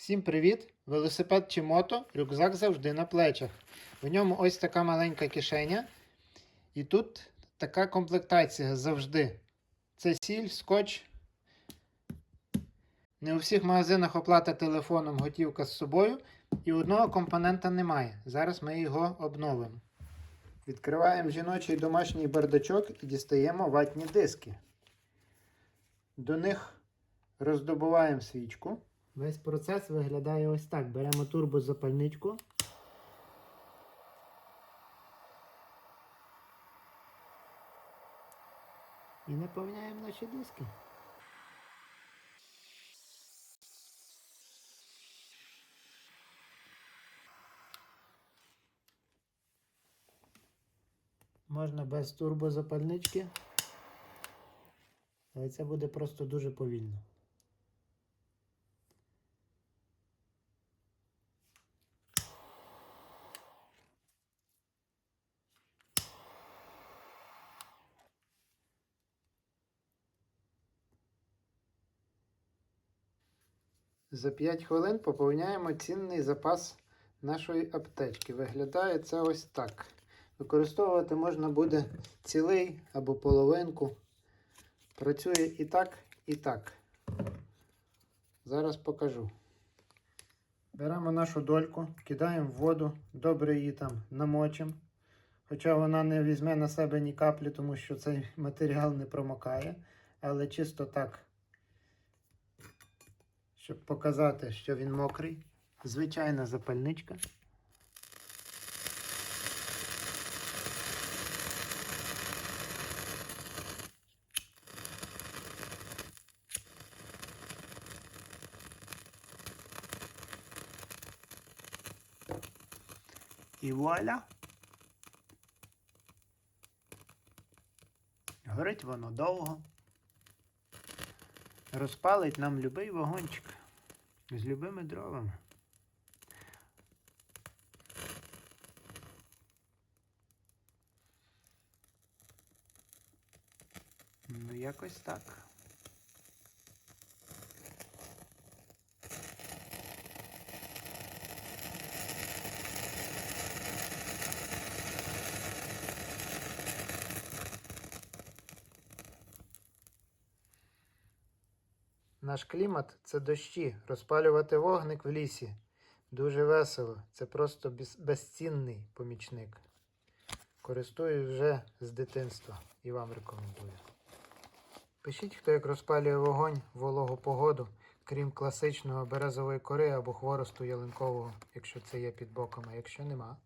Всім привіт! Велосипед чи мото, рюкзак завжди на плечах. В ньому ось така маленька кишеня. І тут така комплектація завжди. Це сіль, скотч. Не у всіх магазинах оплата телефоном готівка з собою. І одного компонента немає. Зараз ми його обновимо. Відкриваємо жіночий домашній бардачок і дістаємо ватні диски. До них роздобуваємо свічку. Весь процес виглядає ось так. Беремо турбозапальничку. І наповняємо наші диски. Можна без турбозапальнички, але це буде просто дуже повільно. За 5 хвилин поповняємо цінний запас нашої аптечки. Виглядає це ось так. Використовувати можна буде цілий або половинку. Працює і так, і так. Зараз покажу. Беремо нашу дольку, кидаємо в воду, добре її там намочимо. Хоча вона не візьме на себе ні каплі, тому що цей матеріал не промокає. Але чисто так щоб показати, що він мокрий. Звичайна запальничка. І вуаля. Горить воно довго. Розпалить нам любий вагончик з любими дровами. Ну, якось так. Наш клімат це дощі. Розпалювати вогник в лісі. Дуже весело. Це просто безцінний помічник. Користуюсь вже з дитинства і вам рекомендую. Пишіть, хто як розпалює вогонь в вологу погоду, крім класичного березової кори або хворосту ялинкового, якщо це є під боком, а якщо нема.